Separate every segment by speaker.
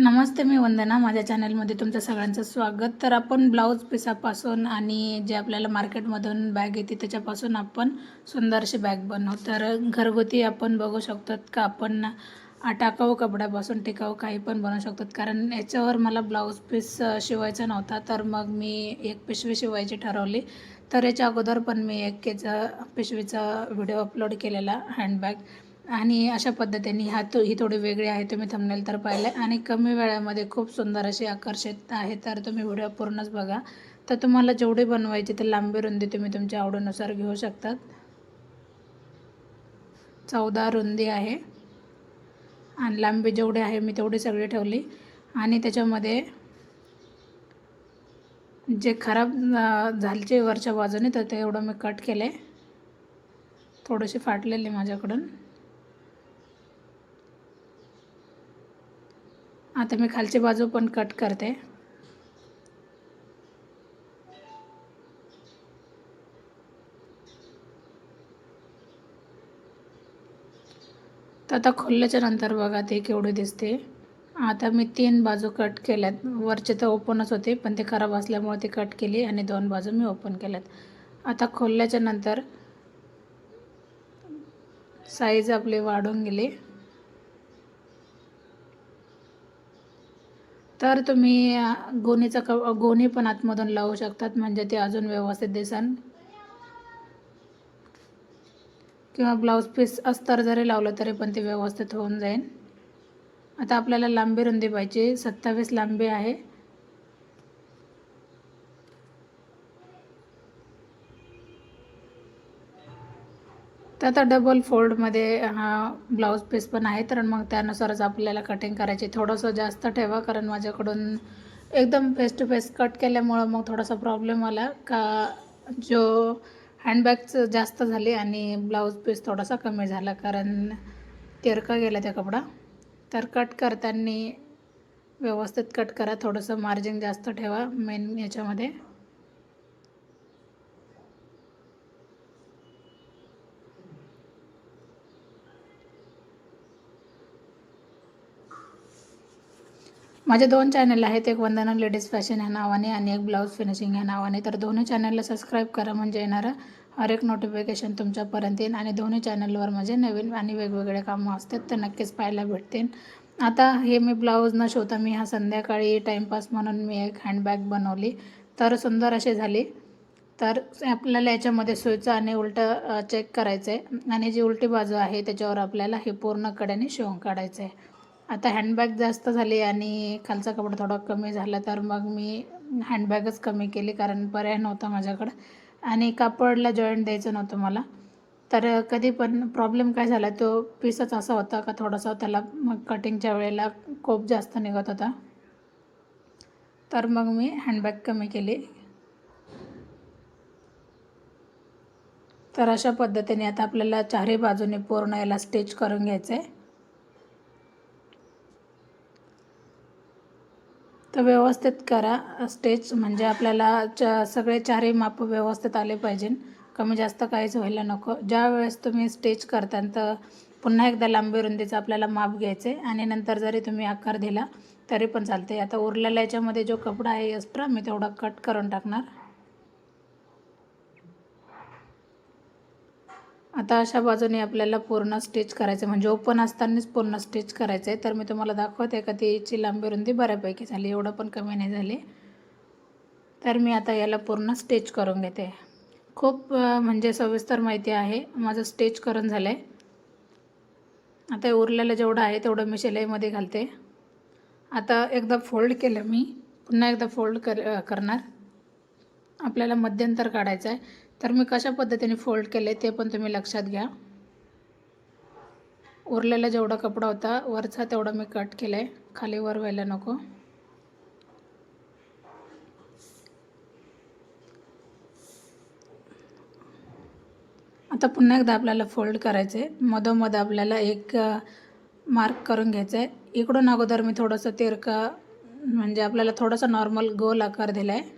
Speaker 1: नमस्ते मी वंदना. माझ्या चॅनलमध्ये तुमचं सगळ्यांचं स्वागत. तर आपण ब्लाऊज पिसापासून आणि जे आपल्याला मार्केटमधून बॅग येते त्याच्यापासून आपण सुंदरशी बॅग बनवू. तर घरगुती आपण बघू शकतो का? आपण टाकाऊ कपड्यापासून टिकाऊ काही पण बनवू शकतात. कारण याच्यावर मला ब्लाऊज पीस शिवायचा नव्हता. तर मग मी एक पिशवी शिवायची ठरवली. तर याच्या अगोदर पण मी एक याचा पिशवीचा व्हिडिओ अपलोड केलेला हँडबॅग. आणि अशा पद्धतीने ह्या तो ही थोडी वेगळी आहे तुम्ही थंबनेल तर पाहिले आणि कमी वेळामध्ये खूप सुंदर अशी आकर्षित आहे तर तुम्ही व्हिडिओ पूर्णच बघा. तर तुम्हाला जेवढी बनवायची तर लांबी रुंदी तुम्ही तुमच्या आवडीनुसार घेऊ शकतात. चौदा रुंदी आहे. आणि लांबी जेवढी आहे मी तेवढी सगळी ठेवली. आणि त्याच्यामध्ये जे खराब झालचे वरच्या बाजूने तर ते एवढं मी कट केले. थोडेसे फाटलेले माझ्याकडून. आता मी खालची बाजू पण कट करते. तर आता खोलल्याच्या नंतर बघा ते केवढे दिसते. आता मी तीन बाजू कट केल्यात. वरचे तर ओपनच होते पण ते खराब असल्यामुळे ते कट केली आणि दोन बाजू मी ओपन केल्यात. आता खोलल्याच्या नंतर साईज आपले वाढून गेली. तर तुम्ही गोणीचा क गोणी पण आतमधून लावू शकतात म्हणजे ते अजून व्यवस्थित दिसन. किंवा ब्लाऊज पीस अस्तर जरी लावलं तरी पण ते व्यवस्थित होऊन जाईल आता आपल्याला लांबी रुंदी पाहिजे सत्तावीस लांबी आहे. तर आता डबल फोल्डमध्ये हा ब्लाऊज पीस पण आहे. तर मग त्यानुसारच आपल्याला कटिंग करायची. थोडंसं जास्त ठेवा कारण माझ्याकडून एकदम फेस टू फेस कट केल्यामुळं मग थोडासा प्रॉब्लेम आला. का जो हँडबॅगचं जास्त झाली आणि ब्लाऊज पीस थोडासा कमी झाला कारण तिरका गेला त्या कपडा. तर कट करताना व्यवस्थित कट करा. थोडंसं मार्जिन जास्त ठेवा मेन याच्यामध्ये. माझे दोन चॅनल आहेत. एक वंदना लेडीज फॅशन ह्या नावाने आणि एक ब्लाऊज फिनिशिंग ह्या नावाने. तर दोन्ही चॅनलला सबस्क्राईब करा म्हणजे येणारं हर एक नोटिफिकेशन तुमच्यापर्यंत येईल आणि दोन्ही चॅनलवर माझे म्हणजे नवीन आणि वेगवेगळे कामं असतात तर नक्कीच पाहायला भेटतील. आता हे मी ब्लाऊज न शिवता मी हा संध्याकाळी टाईमपास म्हणून मी एक हँडबॅग बनवली. तर सुंदर अशी झाली. तर आपल्याला याच्यामध्ये सुईचं आणि उलटं चेक करायचं आहे आणि जी उलटी बाजू आहे त्याच्यावर आपल्याला हे पूर्ण कड्याने शिवून काढायचं आहे आता हँडबॅग जास्त झाली आणि खालचा कपडा थोडा कमी झाला तर मग मी हँडबॅगच कमी केली कारण पर्याय नव्हता माझ्याकडं. आणि कापडला जॉईंट द्यायचं नव्हतं मला. तर कधी पण प्रॉब्लेम काय झाला तो पीसच असा होता का थोडासा त्याला मग कटिंगच्या वेळेला कोप जास्त निघत होता. तर मग मी हँडबॅग कमी केली. तर अशा पद्धतीने आता आपल्याला चारही बाजूने पूर्ण याला स्टिच करून घ्यायचं आहे तर व्यवस्थित करा. स्टेच म्हणजे आपल्याला च सगळे चारही माप व्यवस्थित आले पाहिजे. कमी जास्त काहीच व्हायला नको. ज्या वेळेस तुम्ही स्टेच करता तर पुन्हा एकदा लांबी रुंदीचं आपल्याला माप घ्यायचे आणि नंतर जरी तुम्ही आकार दिला तरी पण चालते आता उरलेल्या याच्यामध्ये जो कपडा आहे एक्स्ट्रा मी तेवढा कट करून टाकणार. आता अशा बाजूने आपल्याला पूर्ण स्टिच करायचं म्हणजे ओपन असतानाच पूर्ण स्टिच करायचं आहे तर मी तुम्हाला दाखवते का तीची लांबी रुंदी बऱ्यापैकी झाली. एवढं पण कमी नाही झाली. तर मी आता याला पूर्ण स्टिच करून घेते. खूप म्हणजे सविस्तर माहिती आहे. माझं स्टिच करून झालं आहे आता उरलेलं जेवढं आहे तेवढं मी शिलाईमध्ये घालते. आता एकदा फोल्ड केलं मी. पुन्हा एकदा फोल्ड कर करणार. आपल्याला मध्यंतर काढायचं आहे तर मी कशा पद्धतीने फोल्ड केले ते पण तुम्ही लक्षात घ्या. उरलेला जेवढा कपडा होता वरचा तेवढा मी कट केला आहे खाली वर व्हायला नको. आता पुन्हा एकदा आपल्याला फोल्ड करायचं आहे मधोमध आपल्याला एक मार्क करून घ्यायचं आहे इकडून अगोदर मी थोडंसं तिरका म्हणजे आपल्याला थोडासा नॉर्मल गोल आकार दिला आहे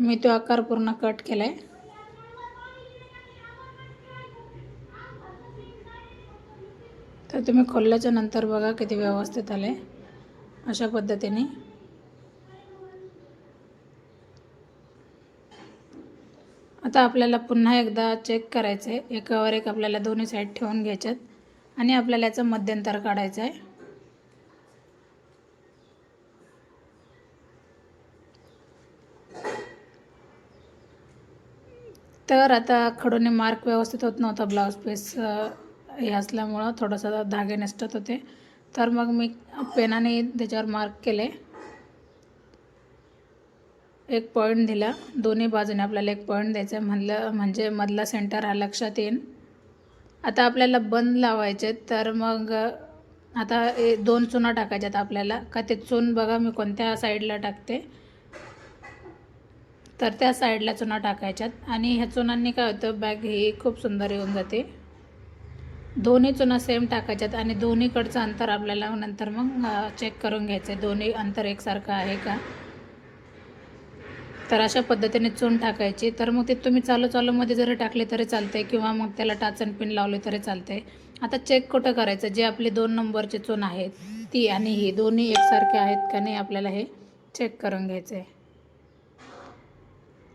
Speaker 1: मी तो आकार पूर्ण कट केला आहे तर तुम्ही खोलल्याच्या नंतर बघा किती व्यवस्थित आले अशा पद्धतीने. आता आपल्याला पुन्हा एकदा चेक करायचं आहे एकावर एक आपल्याला दोन्ही साईड ठेवून घ्यायच्यात. आणि आपल्याला याचं मध्यंतर काढायचं आहे तर आता खडूने मार्क व्यवस्थित होत नव्हता ब्लाऊज पीस हे असल्यामुळं थोडंसं धागे नसतात होते. तर मग मी पेनाने त्याच्यावर मार्क केले. एक पॉईंट दिला. दोन्ही बाजूने आपल्याला एक पॉईंट द्यायचा आहे. म्हणलं म्हणजे मधला सेंटर हा लक्षात येईल आता आपल्याला बंद लावायचे तर मग आता ए दोन चुना टाकायच्यात आपल्याला. का ते चून बघा मी कोणत्या साईडला टाकते. तर त्या साईडला चुना टाकायच्यात. आणि ह्या चुनांनी काय होतं बॅग ही खूप सुंदर येऊन जाते. दोन्ही चुना सेम टाकायच्यात आणि दोन्हीकडचं अंतर आपल्याला नंतर मग चेक करून घ्यायचं आहे दोन्ही अंतर एकसारखं आहे का? तर अशा पद्धतीने चून टाकायची. तर मग ते तुम्ही चालू चालूमध्ये जरी टाकले तरी चालते किंवा मग त्याला टाचन पिन लावले तरी चालते आता चेक कुठं करायचं? जे आपले दोन नंबरचे चून आहेत ती आणि ही दोन्ही एकसारखे आहेत का नाही आपल्याला हे चेक करून घ्यायचं आहे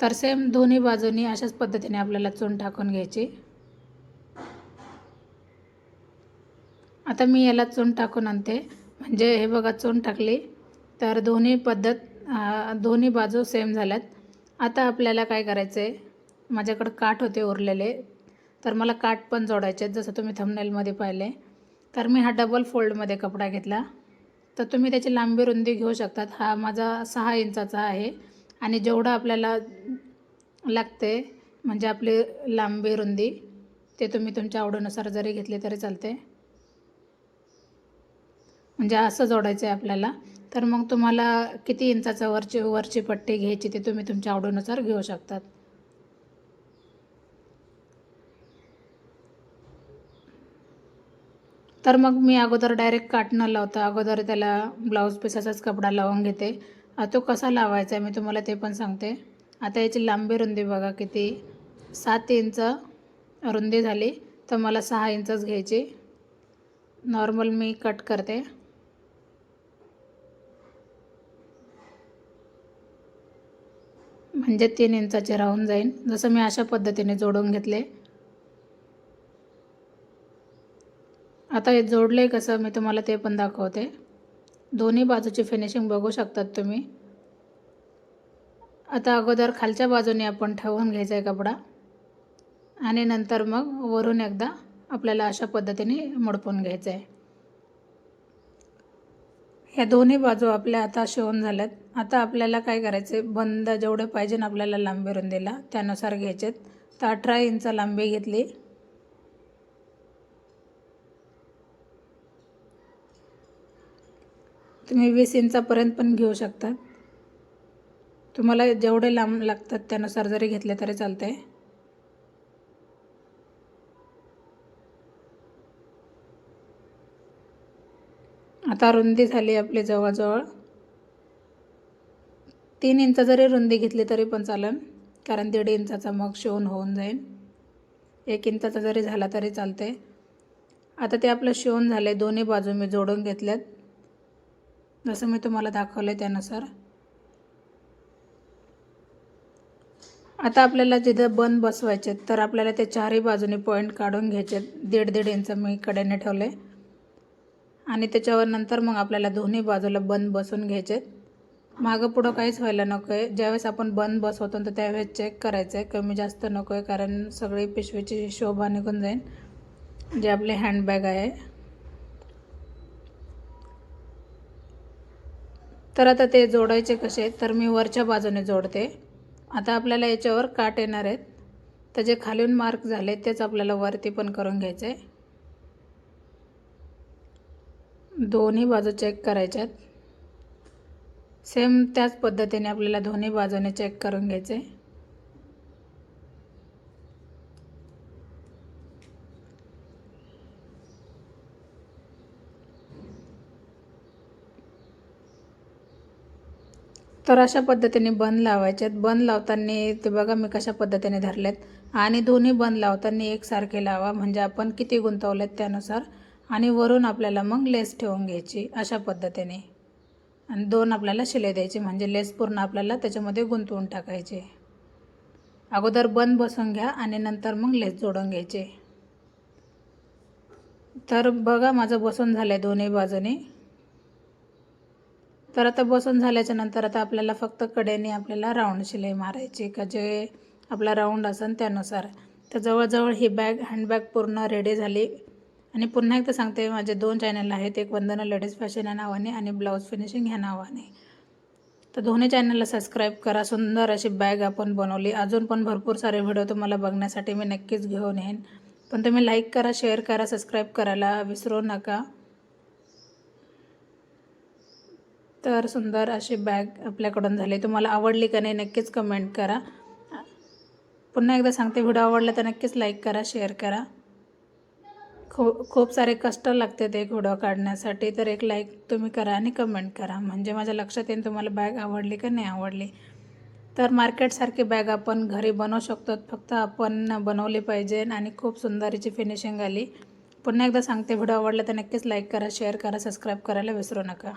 Speaker 1: तर सेम दोन्ही बाजूनी अशाच पद्धतीने आपल्याला चून टाकून घ्यायची. आता मी याला चून टाकून आणते. म्हणजे हे बघा चून टाकली. तर दोन्ही पद्धत दोन्ही बाजू सेम झाल्यात. आता आपल्याला काय करायचं आहे माझ्याकडं काठ होते उरलेले. तर मला काठ पण जोडायचे आहेत जसं तुम्ही थंबनेलमध्ये पाहिले. तर मी हा डबल फोल्डमध्ये कपडा घेतला. तर तुम्ही त्याची लांबी रुंदी घेऊ शकतात. हा माझा सहा इंचाचा आहे. आणि जेवढं आपल्याला लागते म्हणजे आपली लांबी रुंदी ते तुम्ही तुमच्या आवडीनुसार जरी घेतले तरी चालते. म्हणजे असं जोडायचं आहे आपल्याला. तर मग तुम्हाला किती इंचाचा वरची वरची पट्टी घ्यायची ते तुम्ही तुमच्या आवडीनुसार घेऊ शकतात. तर मग मी अगोदर डायरेक्ट काट न लावता. अगोदर त्याला ब्लाऊज पीस असाच कपडा लावून घेते. तो कसा लावायचा आहे मी तुम्हाला ते पण सांगते. आता याची लांबी रुंदी बघा किती. सात इंच रुंदी झाली तर मला सहा इंचच घ्यायची. नॉर्मल मी कट करते. म्हणजे तीन इंचाचे राहून जाईन जसं मी अशा पद्धतीने जोडून घेतले. आता हे जोडले कसं मी तुम्हाला ते पण दाखवते. दोन्ही बाजूची फिनिशिंग बघू शकतात तुम्ही. आता अगोदर खालच्या बाजूने आपण ठेवून घ्यायचा आहे कपडा. आणि नंतर मग वरून एकदा आपल्याला अशा पद्धतीने मडपून घ्यायचं आहे ह्या दोन्ही बाजू आपल्या आता शिवून झाल्यात. आता आपल्याला काय करायचं आहे बंद जेवढे पाहिजे ना आपल्याला लांबी रुंदीला त्यानुसार घ्यायचेत. तर अठरा इंच लांबी घेतली. तुम्ही वीस इंचापर्यंत पण घेऊ शकता. तुम्हाला जेवढे लांब लागतात त्यानुसार जरी घेतले तरी चालते आता रुंदी झाली आपली जवळजवळ. तीन इंच जरी रुंदी घेतली तरी पण चालेल कारण दीड इंचाचा मग शिवून होऊन जाईल. एक इंचाचा जरी झाला तरी चालते आता ते आपलं शिवून झाले दोन्ही बाजू मी जोडून घेतल्यात. जसं मी तुम्हाला दाखवलं आहे त्यानुसार. आता आपल्याला जिथं बंद बसवायचे तर आपल्याला ते चारही बाजूने पॉईंट काढून घ्यायचे दीड दीड इंच मी कडेने ठेवले आणि त्याच्यावर नंतर मग आपल्याला दोन्ही बाजूला बंद बसून घ्यायचे मागं पुढं काहीच व्हायला नको आहे ज्यावेळेस आपण बंद बसवतो तर त्यावेळेस चेक करायचं आहे. कमी जास्त नको आहे कारण सगळी पिशवीची शोभा निघून जाईल. जे आपले हँडबॅग आहे. तर आता ते जोडायचे कसे तर मी वरच्या बाजूने जोडते. आता आपल्याला याच्यावर काट येणार आहेत. तर जे खालून मार्क झाले तेच आपल्याला वरती पण करून घ्यायचे. आहे दोन्ही बाजू चेक करायच्यात सेम त्याच पद्धतीने आपल्याला दोन्ही बाजूने चेक करून घ्यायचे. तर अशा पद्धतीने बंद लावायचेत बंद लावताना ते बघा मी कशा पद्धतीने धरलेत. आणि दोन्ही बंद लावताना एकसारखे लावा. म्हणजे आपण किती गुंतवलेत त्यानुसार. आणि वरून आपल्याला मग लेस ठेवून घ्यायची अशा पद्धतीने. आणि दोन आपल्याला शिलाई द्यायची. म्हणजे लेस पूर्ण आपल्याला त्याच्यामध्ये गुंतवून टाकायचे. अगोदर बंद बसून घ्या आणि नंतर मग लेस जोडून घ्यायचे. तर बघा माझं बसून झालं आहे दोन्ही बाजूने. तर आता बसून झाल्याच्यानंतर आता आपल्याला फक्त कडेने आपल्याला राऊंड शिलाई मारायची का? जे आपला राऊंड असेल त्यानुसार. तर जवळजवळ ही बॅग हँडबॅग पूर्ण रेडी झाली. आणि पुन्हा एकदा सांगते माझे दोन चॅनल आहेत. एक वंदना लेडीज फॅशन या नावाने आणि ब्लाऊज फिनिशिंग ह्या नावाने. तर दोन्ही चॅनलला सबस्क्राईब करा. सुंदर अशी बॅग आपण बनवली. अजून पण भरपूर सारे व्हिडिओ तुम्हाला बघण्यासाठी मी नक्कीच घेऊन येईन. पण तुम्ही लाईक करा शेअर करा सबस्क्राईब करायला विसरू नका. तर सुंदर अशी बॅग आपल्याकडून झाली. तुम्हाला आवडली का नाही नक्कीच कमेंट करा. पुन्हा एकदा सांगते व्हिडिओ आवडला तर नक्कीच लाईक करा शेअर करा. खू खूप सारे कष्ट लागतात एक व्हिडिओ काढण्यासाठी तर एक लाईक तुम्ही करा आणि कमेंट करा. म्हणजे माझ्या लक्षात येईल तुम्हाला बॅग आवडली का नाही आवडली. तर मार्केटसारखी बॅग आपण घरी बनवू शकतो. फक्त आपण बनवली पाहिजे आणि खूप सुंदरीची फिनिशिंग आली. पुन्हा एकदा सांगते व्हिडिओ आवडला तर नक्कीच लाईक करा शेअर करा सबस्क्राईब करायला विसरू नका.